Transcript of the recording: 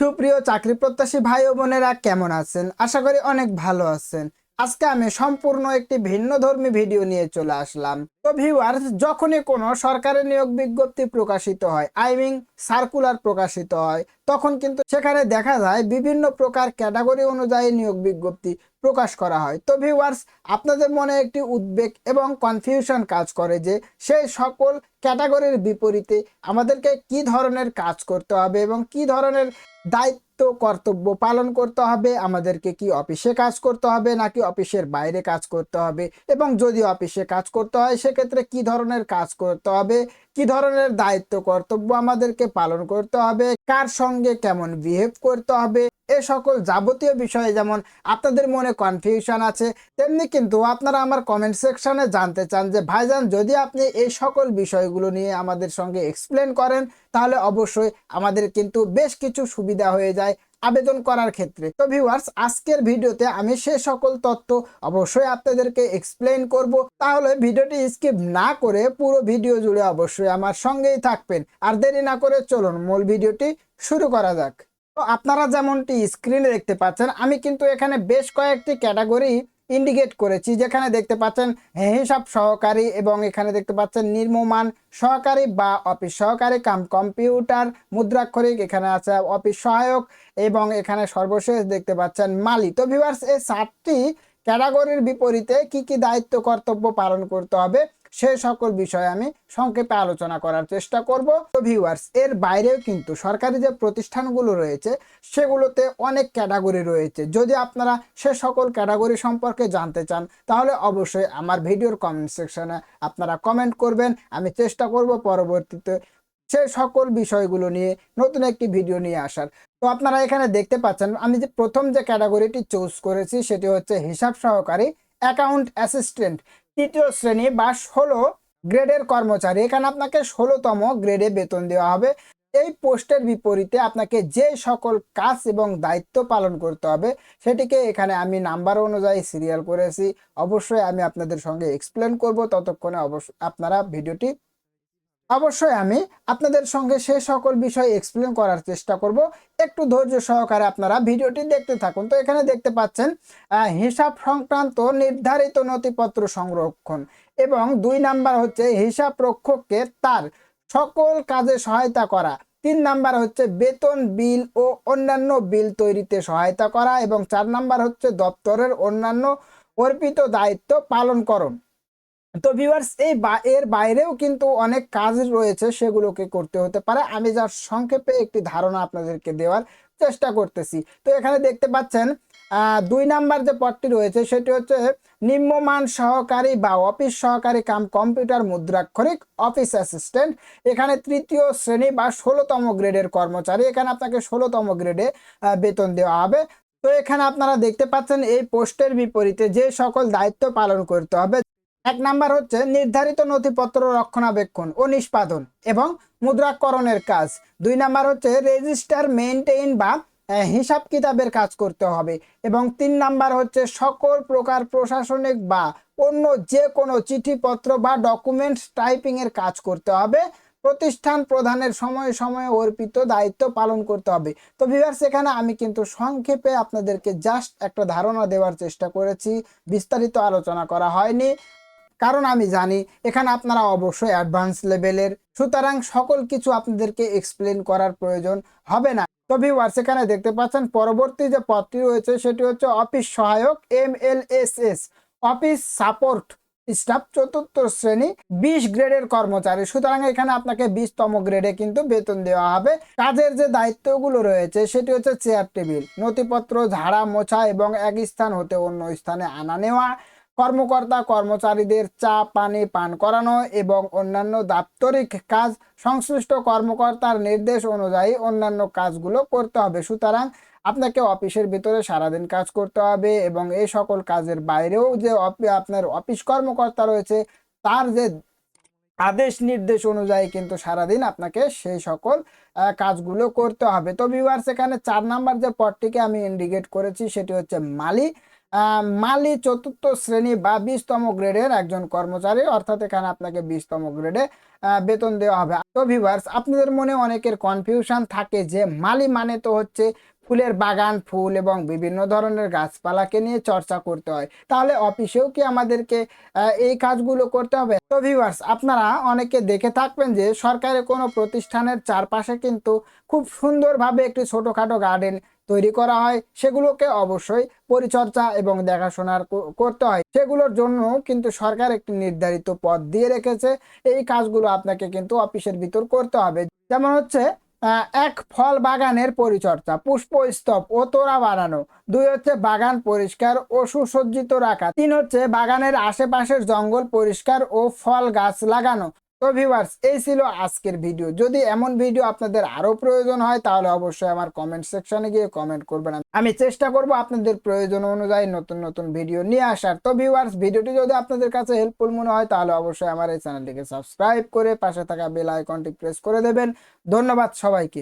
সুপ্রিয় চাকরি প্রত্যাশী ভাই ও বোনেরা, কেমন আছেন? আশা করি অনেক ভালো আছেন। আজকে আমি সম্পূর্ণ একটি ভিন্ন ধর্মী ভিডিও নিয়ে চলে আসলাম। তো ভিউয়ার্স যখনই কোনো সরকারের নিয়োগ বিজ্ঞপ্তি প্রকাশিত হয় আই মিন সার্কুলার প্রকাশিত হয়, তখন কিন্তু সেখানে দেখা যায় বিভিন্ন প্রকার ক্যাটাগরি অনুযায়ী নিয়োগ বিজ্ঞপ্তি প্রকাশ করা হয়। তো ভিউয়ার্স আপনাদের মনে একটি উদ্বেগ এবং কনফিউশন কাজ করে যে সেই সকল ক্যাটাগরির বিপরীতে আমাদেরকে কি ধরনের কাজ করতে হবে এবং কি ধরনের দায়িত্ব, কর্তব্য পালন করতে হবে। আমাদেরকে কি অফিসে কাজ করতে হবে নাকি অফিসের বাইরে কাজ করতে হবে? এবং যদি অফিসে কাজ করতে হয়, সেক্ষেত্রে কি ধরনের কাজ করতে হবে? কি ধরনের দায়িত্ব, কর্তব্য আমাদেরকে পালন করতে হবে? কার সঙ্গে কেমন বিহেভ করতে হবে? এ সকল যাবতীয় বিষয়ে যেমন আপনাদের মনে কনফিউশন আছে, তেমনি কিন্তু আপনারা আমার কমেন্ট সেকশনে জানতে চান যে, ভাইজান, যদি আপনি এই সকল বিষয়গুলো নিয়ে আমাদের সঙ্গে এক্সপ্লেন করেন, তাহলে অবশ্যই আমাদের কিন্তু বেশ কিছু সুবিধা হয়ে যায়। আবেদন করার ক্ষেত্রে। তো ভিউয়ার্স আজকের ভিডিওতে আমি সে সকল তথ্য অবশ্যই আপনাদেরকে এক্সপ্লেন করব। তাহলে ভিডিওটি স্কিপ না করে পুরো ভিডিও জুড়ে অবশ্যই আমার সঙ্গেই থাকবেন। আর দেরি না করে চলুন মূল ভিডিওটি শুরু করা যাক। তো আপনারা যেমনটি স্ক্রিনে দেখতে পাচ্ছেন, আমি কিন্তু এখানে বেশ কয়েকটি ক্যাটাগরি ইন্ডিকেট করেছি, যেখানে দেখতে পাচ্ছেন হিসাব সহকারী এবং এখানে দেখতে পাচ্ছেন নির্মমান সহকারী বা অফিস সহকারী, কাম কম্পিউটার, মুদ্রাক্ষরিক, এখানে আছে অফিস সহায়ক এবং এখানে সর্বশেষ দেখতে পাচ্ছেন মালি তো ভিউয়ার্স এই সাতটি ক্যাটাগরির বিপরীতে কি কি দায়িত্ব, কর্তব্য পালন করতে হবে? সেই সকল বিষয়ে আমি সংক্ষেপে আলোচনা করার চেষ্টা করব। তো ভিউয়ার্স এর বাইরেও কিন্তু সরকারি যে প্রতিষ্ঠানগুলো রয়েছে, সেগুলোতে অনেক ক্যাটাগরি রয়েছে। যদি আপনারা সে সকল ক্যাটাগরি সম্পর্কে জানতে চান, তাহলে অবশ্যই আমার ভিডিওর কমেন্ট সেকশনে আপনারা কমেন্ট করবেন। আমি চেষ্টা করব পরবর্তীতে সে সকল বিষয়গুলো নিয়ে নতুন একটি ভিডিও নিয়ে আসার। তো আপনারা এখানে দেখতে পাচ্ছেন, আমি যে প্রথম যে ক্যাটাগরিটি চুজ করেছি, সেটি হচ্ছে হিসাব সহকারী অ্যাকাউন্ট অ্যাসিস্ট্যান্ট তৃতীয় শ্রেণি বা ষোলো গ্রেডের কর্মচারী। এখানে আপনাকে ষোলোতম গ্রেডে বেতন দেওয়া হবে। এই পোস্টের বিপরীতে আপনাকে যে সকল কাজ এবং দায়িত্ব পালন করতে হবে, সেটিকে এখানে আমি নাম্বার অনুযায়ী সিরিয়াল করেছি। অবশ্যই আমি আপনাদের সঙ্গে এক্সপ্লেন করব। ততক্ষণে অবশ্য আপনারা ভিডিওটি অবশ্যই আমি আপনাদের সঙ্গে সে সকল বিষয় এক্সপ্লেন করার চেষ্টা করব। একটু ধৈর্য সহকারে আপনারা ভিডিওটি দেখতে থাকুন। তো এখানে দেখতে পাচ্ছেন হিসাব সংক্রান্ত নির্ধারিত নথিপত্র সংরক্ষণ এবং দুই নাম্বার হচ্ছে হিসাব রক্ষককে তার সকল কাজে সহায়তা করা। তিন নাম্বার হচ্ছে বেতন, বিল ও অন্যান্য বিল তৈরিতে সহায়তা করা এবং চার নাম্বার হচ্ছে দপ্তরের অন্যান্য অর্পিত দায়িত্ব পালন করণ তো ভিউয়ার্স এই এর বাইরেও কিন্তু অনেক কাজ রয়েছে সেগুলোকে করতে হতে পারে। আমি যার সংক্ষেপে একটি ধারণা আপনাদেরকে দেওয়ার চেষ্টা করতেছি। তো এখানে দেখতে পাচ্ছেন দুই নাম্বার যে পদটি রয়েছে সেটি হচ্ছে নিম্নমান সহকারী বা অফিস সহকারী কাম কম্পিউটার মুদ্রাক্ষরিক অফিস অ্যাসিস্ট্যান্ট। এখানে তৃতীয় শ্রেণি বা ষোলোতম গ্রেডের কর্মচারী। এখানে আপনাকে ষোলোতম গ্রেডে বেতন দেওয়া হবে। তো এখানে আপনারা দেখতে পাচ্ছেন এই পোস্টের বিপরীতে যে সকল দায়িত্ব পালন করতে হবে এক নাম্বার হচ্ছে নির্ধারিত নথিপত্র রক্ষণাবেক্ষণ ও নিষ্পাদন এবং মুদ্রাকরণের কাজ। দুই নাম্বার হচ্ছে রেজিস্টার, মেইনটেইন বা হিসাব কিতাবের কাজ করতে হবে এবং তিন নাম্বার হচ্ছে সকল প্রকার প্রশাসনিক বা অন্য যে কোনো চিঠিপত্র বা ডকুমেন্টস টাইপিং এর কাজ করতে হবে। প্রতিষ্ঠান প্রধানের সময়ে সময়ে অর্পিত দায়িত্ব পালন করতে হবে। তো ভিউয়ার্স, এখানে আমি কিন্তু সংক্ষেপে আপনাদেরকে জাস্ট একটা ধারণা দেওয়ার চেষ্টা করেছি। বিস্তারিত আলোচনা করা হয়নি। কারণ আমি জানি এখানে আপনারা অবশ্যই অ্যাডভান্স লেভেলের সুতরাং সকল কিছু আপনাদেরকে এক্সপ্লেন করার প্রয়োজন হবে না। তো ভিউয়ার্স এখানে দেখতে পাচ্ছেন, পরবর্তী যে পদটি রয়েছে সেটি হচ্ছে অফিস সহায়ক M L S S, office support staff চতুর্থ শ্রেণি, বিশ গ্রেডের কর্মচারী। সুতরাং এখানে আপনাকে বিশতম গ্রেডে কিন্তু বেতন দেওয়া হবে। কাজের যে দায়িত্বগুলো রয়েছে সেটি হচ্ছে চেয়ার টেবিল নথিপত্র, ঝাড়া, মোছা এবং এক স্থান হতে অন্য স্থানে আনা নেওয়া। কর্মকর্তা, কর্মচারীদের চা, পানি পান করানো এবং অন্যান্য দাপ্তরিক কাজ সংশ্লিষ্ট কর্মকর্তার নির্দেশ অনুযায়ী অন্যান্য কাজগুলো করতে হবে। সুতরাং আপনাকে অফিসের ভিতরে সারাদিন কাজ করতে হবে এবং এই সকল কাজের বাইরেও যে আপনার অফিস কর্মকর্তা রয়েছে, তার যে আদেশ, নির্দেশ অনুযায়ী কিন্তু সারাদিন আপনাকে সেই সকল কাজগুলো করতে হবে। তো ভিউয়ার্স এখানে চার নাম্বার যে পদটিকে আমি ইন্ডিকেট করেছি, সেটি হচ্ছে মালি মালি চতুর্থ শ্রেণি বা বিশতম গ্রেডের একজন কর্মচারী, অর্থাৎ এখানে আপনাকে বিশতম গ্রেডে বেতন দেওয়া হবে। তো ভিভার্স আপনাদের মনে অনেকের কনফিউশন থাকে যে মালি মানে তো হচ্ছে ফুলের বাগান, ফুল এবং বিভিন্ন ধরনের গাছপালাকে নিয়ে চর্চা করতে হয়। তাহলে অফিসেও কি আমাদেরকে এই কাজগুলো করতে হবে? তো ভিউয়ার্স আপনারা অনেকে দেখে থাকবেন যে সরকারের কোনো প্রতিষ্ঠানের চারপাশে কিন্তু খুব সুন্দরভাবে একটি ছোটোখাটো গার্ডেন তৈরি করা হয়। সেগুলোকে অবশ্যই পরিচর্যা এবং দেখাশোনার করতে হয়। সেগুলোর জন্য কিন্তু সরকার একটি নির্ধারিত পথ দিয়ে রেখেছে। এই কাজগুলো আপনাকে কিন্তু অফিসের ভিতর করতে হবে। যেমন হচ্ছে এক ফল বাগানের পরিচর্যা, পুষ্প স্তব ও তোরা বানানো। দুই হচ্ছে বাগান পরিষ্কার ও সুসজ্জিত রাখা। তিন হচ্ছে বাগানের আশেপাশের জঙ্গল পরিষ্কার ও ফল গাছ লাগানো। তো ভিউয়ার্স এই ছিল আজকের ভিডিও যদি এমন ভিডিও আপনাদের আরও প্রয়োজন হয়, তাহলে অবশ্যই আমার কমেন্ট সেকশনে গিয়ে কমেন্ট করবেন। আমি চেষ্টা করব আপনাদের প্রয়োজন অনুযায়ী নতুন নতুন ভিডিও নিয়ে আসার। তো ভিউয়ার্স ভিডিওটি যদি আপনাদের কাছে হেল্পফুল মনে হয়, তাহলে অবশ্যই আমার এই চ্যানেলটিকে সাবস্ক্রাইব করে পাশে থাকা বেল আইকনটি প্রেস করে দেবেন। ধন্যবাদ সবাইকে।